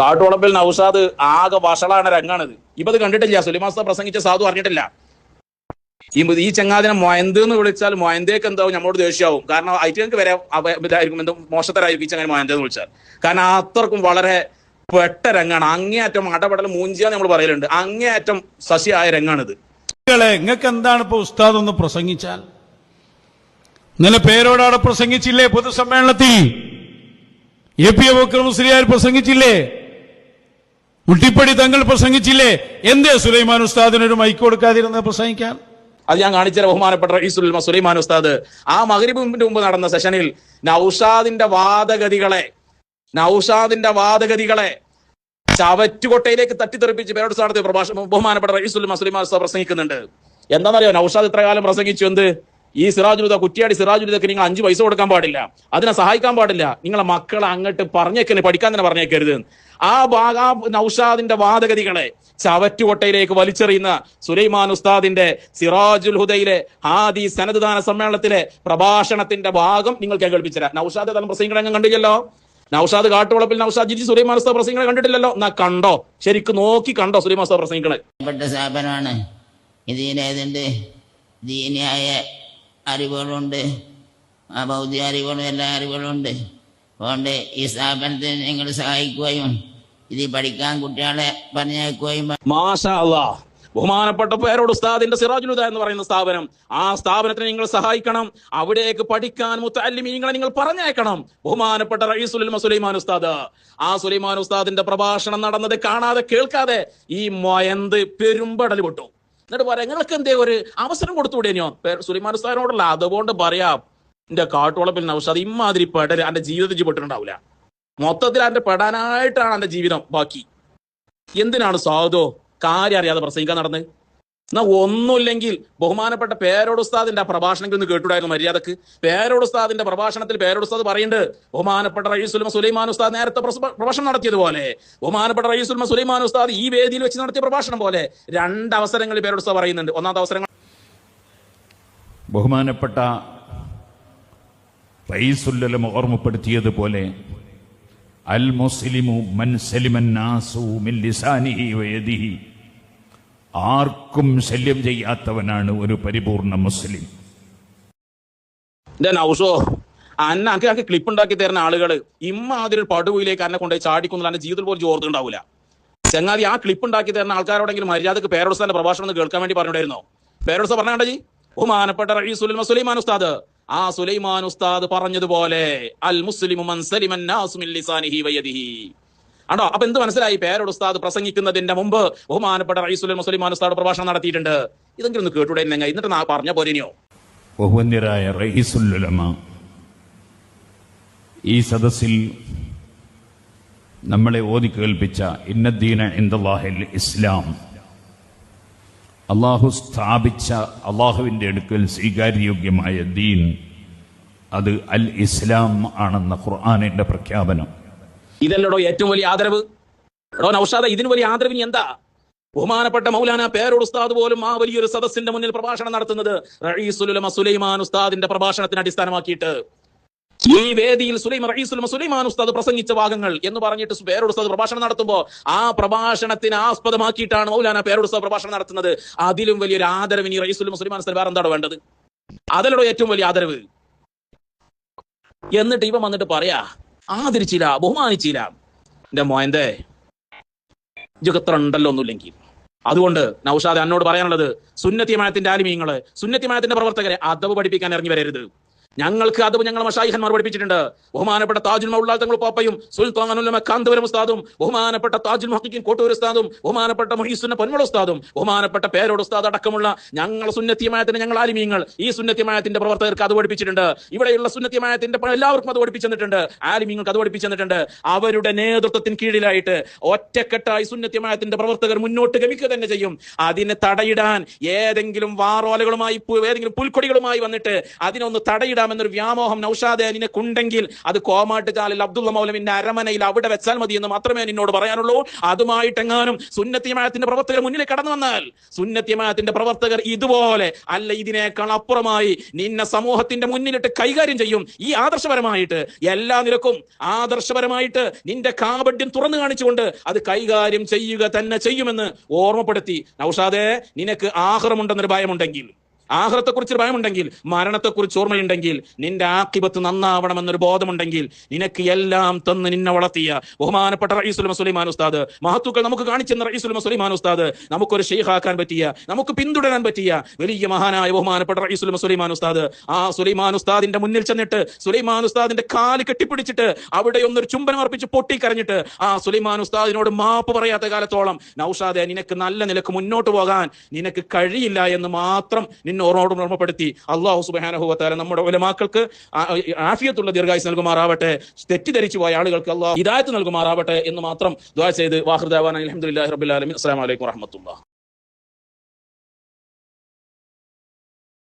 കാട്ടുവളപ്പിൽ നൌഷാദ് ആകെ വഷളാണ് രംഗാണിത്. ഇപ്പൊ ഇത് കണ്ടിട്ടില്ല സുലിമാസ്ത പ്രസംഗിച്ച സാധു അറിഞ്ഞിട്ടില്ല. ഈ ഈ ചങ്ങാതിനെ മൊയന്ത് എന്ന് വിളിച്ചാൽ മൊയന്തേക്ക് എന്താവും നമ്മളോട് ദേഷ്യമാവും. കാരണം ഐറ്റങ്ങൾക്ക് വരെ ഇതായിരിക്കും. എന്തോ മോശത്തരായിരിക്കും ഈ ചങ്ങനെ മൊയന്ത് എന്ന് വിളിച്ചാൽ. കാരണം അത്രക്കും വളരെ പെട്ട രംഗാണ്. അങ്ങേയറ്റം അടപടൽ മൂഞ്ചിയാന്ന് നമ്മൾ പറയലുണ്ട്. അങ്ങേയറ്റം സസ്യായ രംഗാണിത്. നിങ്ങൾക്ക് എന്താണ് ഇപ്പൊ ഉസ്താദ് ഒന്ന് പ്രസംഗിച്ചാൽ? ഇന്നലെ പേരോടാണ് പ്രസംഗിച്ചില്ലേ പൊതുസമ്മേളനത്തിൽ? എ പി അബൂക്കർ മുസ്ലിയാർ പ്രസംഗിച്ചില്ലേ? മുട്ടിപ്പടി തങ്ങൾ പ്രസംഗിച്ചില്ലേ? എന്തേ സുലൈമാൻ ഉസ്താദിനൊരു മൈക്ക് കൊടുക്കാതിരുന്ന പ്രസംഗിക്കാൻ? അത് ഞാൻ കാണിച്ച ബഹുമാനപ്പെട്ട സുലൈമാൻ ഉസ്താദ്. ആ മകരിബിന്റെ മുമ്പ് നടന്ന സെഷനിൽ നൌഷാദിന്റെ വാദഗതികളെ നൌഷാദിന്റെ വാദഗതികളെ ചവറ്റുകൊട്ടയിലേക്ക് തട്ടിത്തെറിപ്പിച്ച് പേരോട് സ്ഥാനത്ത് പ്രഭാഷണം ബഹുമാനപ്പെട്ട ഉലമ സുലൈമാൻ ഉസ്താദ് പ്രസംഗിക്കുന്നുണ്ട്. എന്താണെന്നറിയോ? നൌഷാദ് ഇത്ര കാലം പ്രസംഗിച്ചു എന്ത്? ഈ സിറാജുലുദ കുറ്റിയാടി സിറാജുലുദക്ക് നിങ്ങൾ അഞ്ച് പൈസ കൊടുക്കാൻ പാടില്ല. അതിനെ സഹായിക്കാൻ പാടില്ല. നിങ്ങളെ മക്കളെ അങ്ങോട്ട് പറഞ്ഞേക്കരുത് പഠിക്കാൻ തന്നെ പറഞ്ഞേക്കരുത്. ആ ഭാഗ നൗഷാദിന്റെ വാദഗതികളെ ചവറ്റുകൊട്ടയിലേക്ക് വലിച്ചെറിയുന്ന സുലൈമാൻ ഉസ്താദിന്റെ സിറാജുൽ ഹുദയിലെ ആദി സനദ്ദാന സമ്മേളനത്തിലെ പ്രഭാഷണത്തിന്റെ ഭാഗം നിങ്ങൾ കേൾപ്പിച്ചരാ നൌഷാദ് തലം പ്രസംഗങ്ങൾ കണ്ടില്ലല്ലോ? നൌഷാദ് കാട്ടുവളപ്പിൽ നൌഷാദ് ജിജി സുലൈമാൻ ഉസ്താദ് പ്രസംഗങ്ങൾ കണ്ടിട്ടില്ലല്ലോ? എന്നാ കണ്ടോ? ശരിക്കും നോക്കി കണ്ടോ സുലൈമാൻ ഉസ്താദ് പ്രസംഗിക്കണേ? സ്ഥാപനമാണ് ഇതിനേതുണ്ട് ദീനിയായ അറിവുകളുണ്ട്. ഭൗതിക അറിവുകളും എല്ലാ അറിവുകളുണ്ട് അതുകൊണ്ട് ഈ സ്ഥാപനത്തിൽ നിങ്ങൾ സഹായിക്കുകയും ഇത് പഠിക്കാൻ കുട്ടികളെ അല്ലാ ബഹുമാനപ്പെട്ട പേരോട് ഉസ്താദിന്റെ സിറാജുലുദ എന്ന് പറയുന്ന സ്ഥാപനം. ആ സ്ഥാപനത്തിന് നിങ്ങൾ സഹായിക്കണം. അവിടേക്ക് പഠിക്കാൻ മുത്തല്ലിമീങ്ങളെ നിങ്ങൾ പറഞ്ഞേക്കണം ബഹുമാനപ്പെട്ട റയീസുൽ ഉലമ സുലൈമാൻ ഉസ്താദ് ആ സുലൈമാൻ ഉസ്താദിന്റെ പ്രഭാഷണം നടന്നത് കാണാതെ കേൾക്കാതെ ഈ മൊയന്ത് പെരുമ്പടൽ വിട്ടു എന്നിട്ട് പറയാം നിങ്ങൾക്ക് എന്തേ ഒരു അവസരം കൊടുത്തുവിടേനോ? സുലൈമാൻ ഉസ്താദിനോടുള്ള അതുകൊണ്ട് പറയാം എന്റെ കാട്ടുവളപ്പിൽ നൗഷാദ് ഇമാതിരി പെടൽ എന്റെ ജീവിതത്തിൽ പെട്ടിട്ടുണ്ടാവില്ല മൊത്തത്തിൽ എന്റെ പെടാനായിട്ടാണ് എന്റെ ജീവിതം ബാക്കി. എന്തിനാണ് സ്വാഗതോ കാര്യം അറിയാതെ പ്രസംഗിക്കാൻ നടന്ന്? എന്നാ ഒന്നുമില്ലെങ്കിൽ ബഹുമാനപ്പെട്ട പേരോട് ഉസ്താദിന്റെ ആ പ്രഭാഷണത്തിൽ ഒന്ന് കേട്ടുണ്ടായിരുന്നു മര്യാദയ്ക്ക്. പേരോട് ഉസ്താദിന്റെ പ്രഭാഷണത്തിൽ പേരോട് ഉസ്താദ് പറയുന്നുണ്ട് ബഹുമാനപ്പെട്ട റയീസുൽമ സുലൈമാൻ ഉസ്താദ് നേരത്തെ പ്രഭാഷണം നടത്തിയതുപോലെ ബഹുമാനപ്പെട്ട റയീസുൽമ സുലൈമാൻ ഉസ്താദ് ഈ വേദിയിൽ വെച്ച് നടത്തിയ പ്രഭാഷണം പോലെ രണ്ട് അവസരങ്ങളിൽ പേരോട് പറയുന്നുണ്ട്. ഒന്നാമത്തെ അവസരങ്ങൾ ബഹുമാനപ്പെട്ട റയീസുല്ലം ഓർമ്മപ്പെടുത്തിയതുപോലെ അൽ മുസ്ലിമു മൻ സലിമൻ നാസു മിൻ ലിസാനിഹി വയദിഹി. ആർക്കും ശല്യം ചെയ്യാത്തവനാണ് ഒരു പരിപൂർണ മുസ്ലിം. നൗഷോ അന്ന അനക്ക് അനക്ക് ക്ലിപ്പ് ഉണ്ടാക്കി തരുന്ന ആളുകൾ ഇമ്മാതിരി ഒരു പടുവിലേക്ക് എന്നെ കൊണ്ടുപോയി ചാടിക്കുന്നത് എന്റെ ജീവിതത്തിൽ പോലും ഓർത്തുണ്ടാവില്ല ചങ്ങാതി ആ ക്ലിപ്പ് ഉണ്ടാക്കി തരുന്ന ആൾക്കാരോടെങ്കിലും മര്യാദയ്ക്ക് പേരോത്സവന്റെ പ്രഭാഷണം കേൾക്കാൻ വേണ്ടി പറഞ്ഞിട്ടായിരുന്നോ പേരോത്സവം പറഞ്ഞാണ്ട ഓ മാനപ്പെട്ട റഈസുൽ സുലൈമാൻ ഉസ്താദ്. ആ സുലൈമാൻ ഉസ്താദ് പറഞ്ഞതുപോലെ അൽ മുസ്ലിമു ആണോ? അപ്പൊ എന്ത് മനസ്സിലായി? പേരോട് ഉസ്താദ് പ്രസംഗിക്കുന്നതിന്റെ മുമ്പ് ബഹുമാനപ്പെട്ട റഈസുൽ മുസ്ലിമാൻ ഉസ്താദ് പ്രഭാഷണം നടത്തിയിട്ടുണ്ട്. ഇതെങ്കിലും ഒന്ന് കേട്ടൂടെ എന്നിട്ട് നാ പറഞ്ഞ പോരെയോ ബഹുവന്യരായ ഈ സദസ്സിൽ നമ്മളെ ഓതി കേൾപ്പിച്ച ഇന്നദ്ദീന ഇന്ദാഹിൽ ഇസ്ലാം അള്ളാഹു സ്ഥാപിച്ച അള്ളാഹുവിന്റെ അടുക്കൽ സ്വീകാര്യോഗ്യമായ ദീൻ അത് അൽ ഇസ്ലാം ആണെന്ന ഖുർആാനിന്റെ പ്രഖ്യാപനം. ഇതല്ലടോ ഏറ്റവും വലിയ ആദരവ്. എടോ നൌഷാദ ഇതിന് വലിയ ആദരവിന് എന്താ? ബഹുമാനപ്പെട്ട മൗലാന പേരോട് ഉസ്താദ് പോലും ആ വലിയൊരു സദസ്സിന്റെ മുന്നിൽ പ്രഭാഷണം നടത്തുന്നത് റഈസുലുലമ സുലൈമാൻ ഉസ്താദിന്റെ പ്രഭാഷണത്തിന് അടിസ്ഥാനമാക്കിയിട്ട്. ഈ വേദിയിൽ സുലൈം റഹീസുൽ സുലൈമാൻ ഉസ്താദ് പ്രസംഗിച്ച ഭാഗങ്ങൾ എന്ന് പറഞ്ഞിട്ട് പേരോട് ഉസ്താദ് പ്രഭാഷണം നടത്തുമ്പോൾ ആ പ്രഭാഷണത്തിന് ആസ്പദമാക്കിയിട്ടാണ് മൗലാന പേരോട് ഉസ്താദ് പ്രഭാഷണം നടത്തുന്നത്. അതിലും വലിയൊരു ആദരവിന് റഈസുലുമ സുലൈമാൻ ഉസ്താദ് വേറെ എന്താണ് വേണ്ടത്? അതിലൂടെ ഏറ്റവും വലിയ ആദരവ്. എന്നിട്ട് ഇവ വന്നിട്ട് പറയാ ആദരിച്ചില്ല ബഹുമാനിച്ചില്ല. എന്റെ മോയന്തേ ഇതൊക്കെ ഉണ്ടല്ലോ ഒന്നുമില്ലെങ്കിൽ. അതുകൊണ്ട് നൌഷാദ് എന്നോട് പറയാനുള്ളത് സുന്നത്തിയമായത്തിന്റെ ആലിമീങ്ങൾ സുന്നത്തിയമായത്തിന്റെ പ്രവർത്തകരെ അതവ് പഠിപ്പിക്കാൻ ഇറങ്ങി വരരുത്. ഞങ്ങൾക്ക് അത് ഞങ്ങൾ മഷായിഹന്മാർ പഠിപ്പിച്ചിട്ടുണ്ട്. ബഹുമാനപ്പെട്ട താജുൽ മൗലാൽ തങ്ങൾ പാപ്പയും സുൽത്താനുൽ കാന്തപുരം ഉസ്താദും ബഹുമാനപ്പെട്ട താജുൽ മഹക്കിൻ കോട്ടൂർ ഉസ്താദും ബഹുമാനപ്പെട്ട മൊഹീസുന്ന പൊന്മള ഉസ്താദും ബഹുമാനപ്പെട്ട പേരോട് ഉസ്താദ് അടക്കമുള്ള ഞങ്ങൾ സുന്നത്യമായത്തിന് ഞങ്ങൾ ആലിമീങ്ങൾ ഈ സുന്നത്യമായത്തിന്റെ പ്രവർത്തകർക്ക് അത് പഠിപ്പിച്ചിട്ടുണ്ട്. ഇവിടെയുള്ള സുന്നത്യമായത്തിന്റെ എല്ലാവർക്കും അത് പഠിപ്പിച്ചിട്ടുണ്ട്. ആലിമീങ്ങൾക്ക് അത് പഠിപ്പിച്ചിട്ടുണ്ട്. അവരുടെ നേതൃത്വത്തിന് കീഴിലായിട്ട് ഒറ്റക്കെട്ടായി സുന്നത്യമായത്തിന്റെ പ്രവർത്തകർ മുന്നോട്ട് ഗമിക്കുക തന്നെ ചെയ്യും. അതിനെ തടയിടാൻ ഏതെങ്കിലും വാറോലകളുമായി ഏതെങ്കിലും പുൽക്കൊടികളുമായി വന്നിട്ട് അതിനൊന്ന് തടയിടാൻ എന്നൊരു വ്യാമോഹം നൌഷാദെ നിനക്കുണ്ടെങ്കിൽ അത് കോമാട്ട് കോമാട്ടുചാലിൽ അബ്ദുള്ള മൗലമിന്റെ അരമനയിൽ അവിടെ വെച്ചാൽ മതി എന്ന് മാത്രമേ നിന്നോട് പറയാനുള്ളൂ. അതുമായിട്ടെങ്ങാനും സുന്നത്തിമായത്തിന്റെ പ്രവർത്തകർ മുന്നിൽ കടന്നു വന്നാൽ സുന്നത്തിമായത്തിന്റെ പ്രവർത്തകർ ഇതുപോലെ അല്ല ഇതിനേക്കാൾ അപ്പുറമായി നിന്നെ സമൂഹത്തിന്റെ മുന്നിലിട്ട് കൈകാര്യം ചെയ്യും. ഈ ആദർശപരമായിട്ട് എല്ലാ നിരക്കും ആദർശപരമായിട്ട് നിന്റെ കാപഡ്യം തുറന്നു കാണിച്ചുകൊണ്ട് അത് കൈകാര്യം ചെയ്യുക തന്നെ ചെയ്യുമെന്ന് ഓർമ്മപ്പെടുത്തി. നൌഷാദെ നിനക്ക് ആഹ്റമുണ്ടെന്നൊരു ഭയമുണ്ടെങ്കിൽ ആഹ്റത്തെക്കുറിച്ച് ഭയമുണ്ടെങ്കിൽ മരണത്തെക്കുറിച്ച് ഓർമ്മയുണ്ടെങ്കിൽ നിന്റെ ആക്കിബത്ത് നന്നാവണമെന്നൊരു ബോധമുണ്ടെങ്കിൽ നിനക്ക് എല്ലാം തന്ന് നിന്നെ വളർത്തിയ ബഹുമാനപ്പെട്ട റയീസുലമ സുലൈമാൻ ഉസ്താദ് മഹത്തുക്കൾ നമുക്ക് കാണിച്ചെന്ന റയീസുലമ സുലൈമാൻ ഉസ്താദ് നമുക്കൊരു ഷെയ്ഖാക്കാൻ പറ്റിയ നമുക്ക് പിന്തുടരാൻ പറ്റിയ വലിയ മഹാനായ ബഹുമാനപ്പെട്ട റയീസുലമ സുലൈമാൻ ഉസ്താദ്. ആ സുലൈമാൻ ഉസ്താദിന്റെ മുന്നിൽ ചെന്നിട്ട് സുലൈമാൻ ഉസ്താദിന്റെ കാൽ കെട്ടിപ്പിടിച്ചിട്ട് അവിടെ ഒന്നൊരു ചുംബനം അർപ്പിച്ച് പൊട്ടിക്കരഞ്ഞിട്ട് ആ സുലൈമാൻ ഉസ്താദിനോട് മാപ്പ് പറയാത്ത കാലത്തോളം നൌഷാദെ നിനക്ക് നല്ല നിലയ്ക്ക് മുന്നോട്ട് പോകാൻ നിനക്ക് കഴിയില്ല എന്ന് മാത്രം നിന്നെ ഓർമ്മോട് ഓർമ്മപ്പെടുത്തി അള്ളാഹു സുബാനഹുവത്താല നമ്മുടെ ഉലമാക്കൾക്ക് ആഫിയത്തുള്ള ദീർഘായുസ് നൽകുമാറാവട്ടെ തെറ്റിദ്ധരിച്ചു പോയ ആളുകൾക്ക് അള്ളാഹു ഹിദായത്ത് നൽകുമാറാവട്ടെ എന്ന് മാത്രം ദ്വാ ചെയ്ത് വാഹൃദാവാൻ അലഹമുല്ലാ റബുലാലമി അസ്സാം വലൈക്കും